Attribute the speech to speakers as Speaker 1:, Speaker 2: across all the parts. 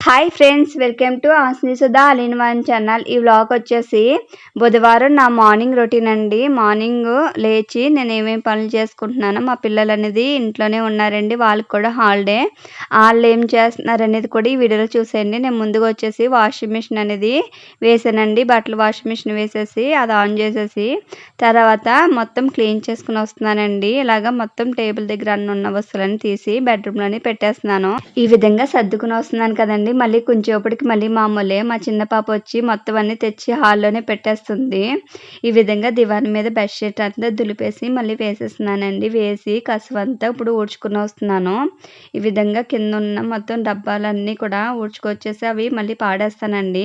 Speaker 1: Hi friends welcome to ఆస్ని Sudha all in one channel ఈ vlog వచ్చేసి బుధవారం నా మార్నింగ్ రొటీన్ అండి. మార్నింగ్ లేచి నేను ఏమేమి పనులు చేసుకుంటున్నానో మా పిల్లలు అనేది ఇంట్లోనే ఉన్నారండి. వాళ్ళకి కూడా హాలిడే వాళ్ళు ఏం చేస్తున్నారు అనేది కూడా ఈ వీడియోలో చూసేయండి. నేను ముందుగా వచ్చేసి వాషింగ్ మిషన్ అనేది వేసానండి. బట్టలు వాషింగ్ మిషన్ వేసేసి అది ఆన్ చేసేసి తర్వాత మొత్తం క్లీన్ చేసుకుని వస్తున్నానండి. ఇలాగ మొత్తం టేబుల్ దగ్గర అన్న ఉన్న వస్తువులన్నీ తీసి బెడ్రూమ్లోనే పెట్టేస్తున్నాను. ఈ విధంగా సర్దుకుని వస్తున్నాను కదండి. మళ్ళీ కొంచెంసేపటికి మళ్ళీ మామూలే మా చిన్న పాప వచ్చి మొత్తం అన్నీ తెచ్చి హాల్లోనే పెట్టేస్తుంది. ఈ విధంగా దివాన్ మీద బెడ్షీట్ అంతా దులిపేసి మళ్ళీ వేసేస్తున్నానండి. వేసి కసువంతా ఇప్పుడు ఊడ్చుకుని వస్తున్నాను. ఈ విధంగా కింద ఉన్న మొత్తం డబ్బాలన్నీ కూడా ఊడ్చుకొచ్చేసి అవి మళ్ళీ పాడేస్తానండి.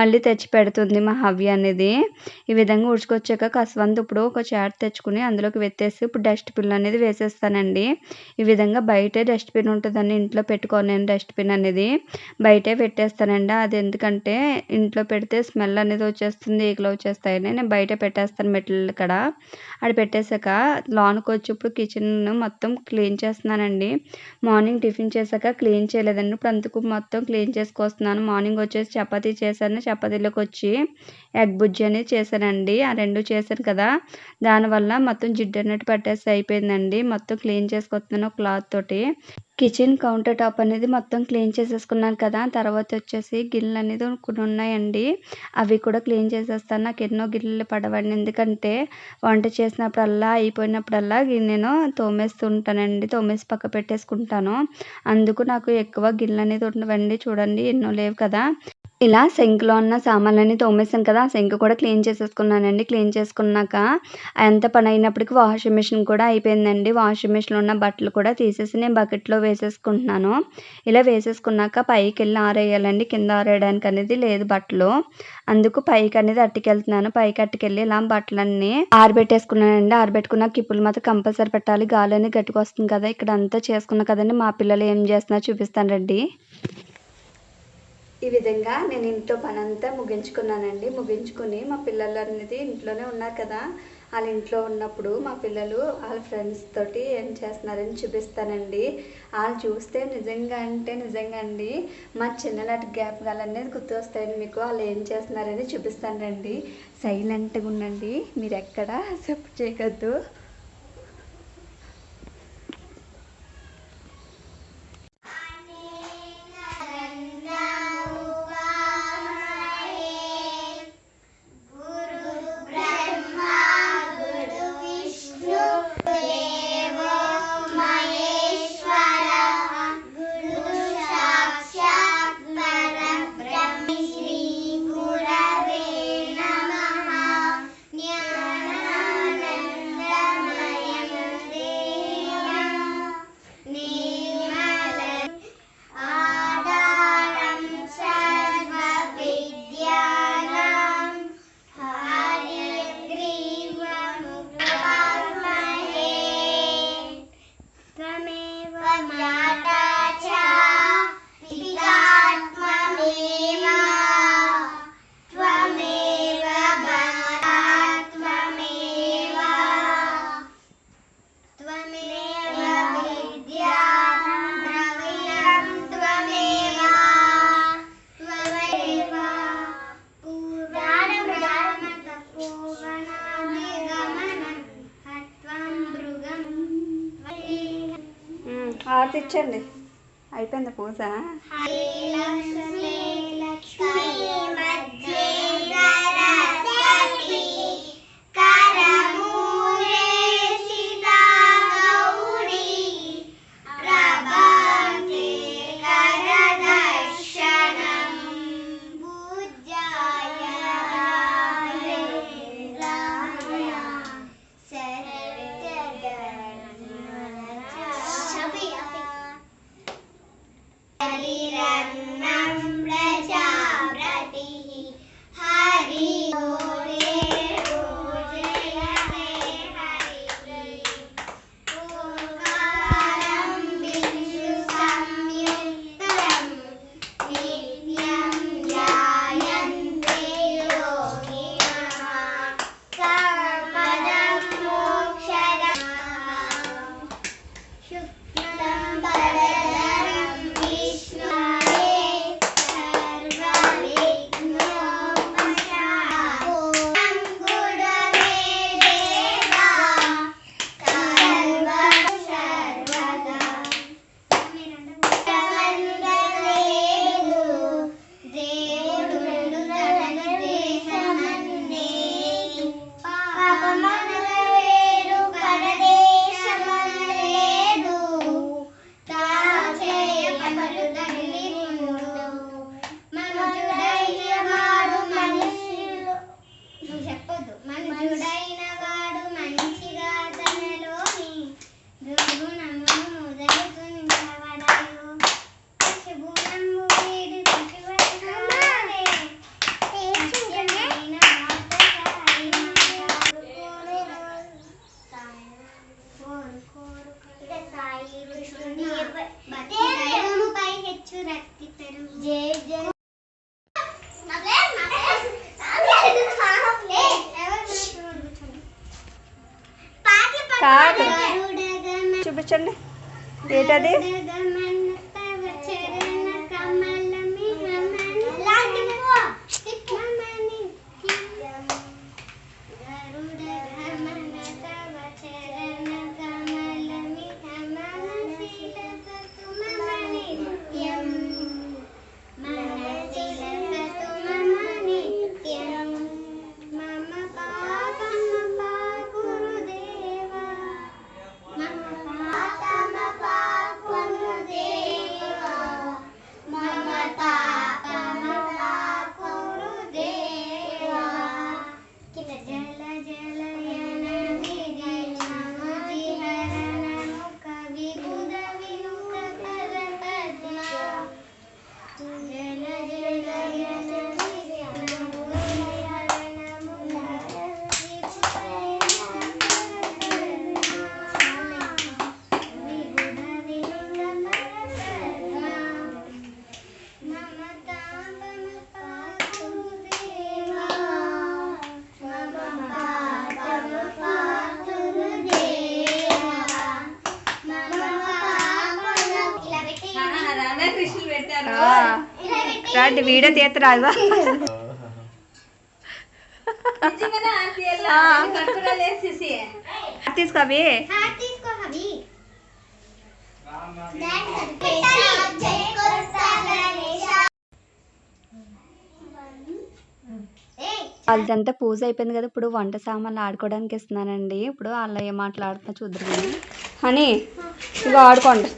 Speaker 1: మళ్ళీ తెచ్చి పెడుతుంది మా హవ్య అనేది. ఈ విధంగా ఊడ్చుకొచ్చాక కసువంత ఇప్పుడు ఒక చాట్ తెచ్చుకుని అందులోకి వెత్తేసి ఇప్పుడు డస్ట్బిన్ అనేది వేసేస్తానండి. ఈ విధంగా బయటే డస్ట్బిన్ ఉంటుందని ఇంట్లో పెట్టుకోలేను డస్ట్బిన్ అనేది. బయటే పెట్టేస్తానండి. అది ఎందుకంటే ఇంట్లో పెడితే స్మెల్ అనేది వచ్చేస్తుంది ఈగలు వచ్చేస్తాయని నేను బయట పెట్టేస్తాను మెట్ల ఇక్కడ. అది పెట్టేశాక లోనికి వచ్చి ఇప్పుడు కిచెన్ మొత్తం క్లీన్ చేస్తున్నానండి. మార్నింగ్ టిఫిన్ చేశాక క్లీన్ చేయలేదండి. ఇప్పుడు అందుకు మొత్తం క్లీన్ చేసుకొస్తున్నాను. మార్నింగ్ వచ్చేసి చపాతీ చేశాను. చపాతీలోకి వచ్చి ఎగ్ బుజ్జి అనేది చేశానండి. ఆ రెండు చేశాను కదా. దానివల్ల మొత్తం జిడ్డు అన్నట్టు పట్టేసి అయిపోయిందండి. మొత్తం క్లీన్ చేసుకొస్తున్నాను క్లాత్ తోటి. కిచెన్ కౌంటర్ టాప్ అనేది మొత్తం క్లీన్ చేసేసుకున్నాను కదా. తర్వాత వచ్చేసి గిన్నెలు అనేది కొన్ని ఉన్నాయండి. అవి కూడా క్లీన్ చేసేస్తాను. నాకు ఎన్నో గిన్నెలు పడవండి. ఎందుకంటే వంట చేసినప్పుడల్లా అయిపోయినప్పుడల్లా నేను తోమేస్తూ ఉంటానండి. తోమేసి పక్క పెట్టేసుకుంటాను. అందుకు నాకు ఎక్కువ గిన్నెలు అనేది ఉండవండి. చూడండి ఎన్నో లేవు కదా. ఇలా సింక్లో ఉన్న సామాన్లన్నీ తోమేసాను కదా ఆ సింక్ కూడా క్లీన్ చేసేసుకున్నానండి. క్లీన్ చేసుకున్నాక ఎంత పని అయినప్పటికీ వాషింగ్ మిషన్ కూడా అయిపోయిందండి. వాషింగ్ మిషన్లో ఉన్న బట్టలు కూడా తీసేసి నేను బకెట్లో వేసేసుకుంటున్నాను. ఇలా వేసేసుకున్నాక పైకి వెళ్ళి ఆరేయాలండి. కింద ఆరేయడానికి అనేది లేదు బట్టలు. అందుకు పైకి అనేది అట్టుకెళ్తున్నాను. పైకి అట్టుకెళ్ళి ఇలా బట్టలన్నీ ఆరబెట్టేసుకున్నానండి. ఆరబెట్టుకున్న కిప్పులు మాత్రం కంపల్సరీ పెట్టాలి. గాలి అనేది గట్టిగా వస్తుంది కదా ఇక్కడ అంతా చేసుకున్నా కదండి. మా పిల్లలు ఏం చేస్తున్నారో చూపిస్తానండి ఈ విధంగా నేను ఇంట్లో పనంతా ముగించుకున్నానండి. ముగించుకుని మా పిల్లలు అనేది ఇంట్లోనే ఉన్నారు కదా. వాళ్ళ ఇంట్లో ఉన్నప్పుడు మా పిల్లలు వాళ్ళ ఫ్రెండ్స్ తోటి ఏం చేస్తున్నారని చూపిస్తానండి. వాళ్ళు చూస్తే నిజంగా అంటే నిజంగా అండి మా చిన్ననాటి జ్ఞాపకాలు అనేది గుర్తు వస్తాయండి మీకు. వాళ్ళు ఏం చేస్తున్నారని చూపిస్తానండి. సైలెంట్గా ఉండండి. మీరు ఎక్కడ చెప్పు చేయకద్దు తెచ్చండి ఇచ్చండి అయిపోయింది పూజ.
Speaker 2: చూపించండి. ఏంటది? రండి వీడియో తీయరాదు తీసుకో అవి వాళ్ళదంతా పూజ అయిపోయింది కదా ఇప్పుడు వంట సామాన్లు ఆడుకోవడానికి ఇస్తున్నానండి. ఇప్పుడు వాళ్ళ ఏం మాట్లాడుతున్నా చూద్దరు కానీ అని ఇగో ఆడుకోండి.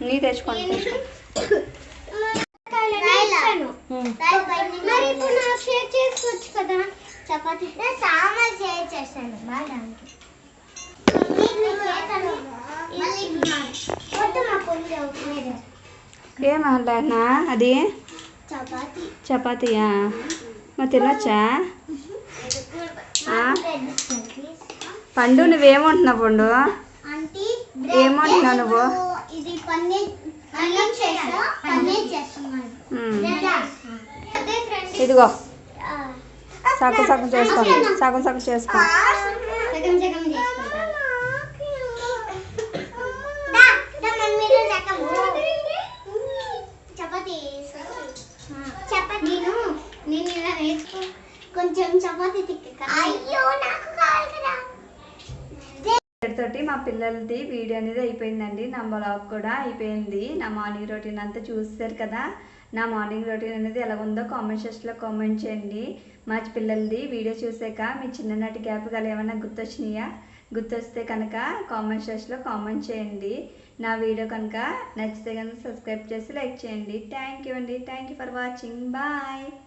Speaker 2: నీ తెచ్చుకోండి
Speaker 3: చపాతీ. చేస్తాను. బాగా వద్దు మా పొంది మీద
Speaker 2: ఏం మాట్లాడినా అది
Speaker 3: చపాతీ.
Speaker 2: చపాతీయా? మరి తినొచ్చా? పండు నువ్వేమంటున్నావు పండు? ఏమంటున్నావు నువ్వు?
Speaker 3: ఇది పన్నీర్ పన్నీర్ చేస్తా పన్నీర్ చేస్తున్నాను.
Speaker 2: ఇదిగో. సగం సగం చేసుకోండి సగం సగం చేసుకో.
Speaker 3: సగం సగం చేసుకుంటాను దా, దా, మన మీద సగము. చపాతీ చపాతీ? నేను ఇలా నేర్చుకో కొంచెం చపాతీ తిక్క అయ్యో నాకు
Speaker 2: పిల్లలది వీడియో అనేది అయిపోయిందండి. నా బ్లాగ్ కూడా అయిపోయింది. నా మార్నింగ్ రొటీన్ అంతా చూసారు కదా? నా మార్నింగ్ రొటీన్ అనేది ఎలా ఉందో కామెంట్ సెక్షన్లో కామెంట్ చేయండి. మా పిల్లలది వీడియో చూసాక మీ చిన్ననాటి గ్యాప్ గల ఏమైనా గుర్తొచ్చినాయా? గుర్తొస్తే కనుక కామెంట్ సెక్షన్లో కామెంట్ చేయండి. నా వీడియో కనుక నచ్చితే కనుక సబ్స్క్రైబ్ చేసి లైక్ చేయండి. థ్యాంక్ యూ అండి. Thank you for watching. Bye.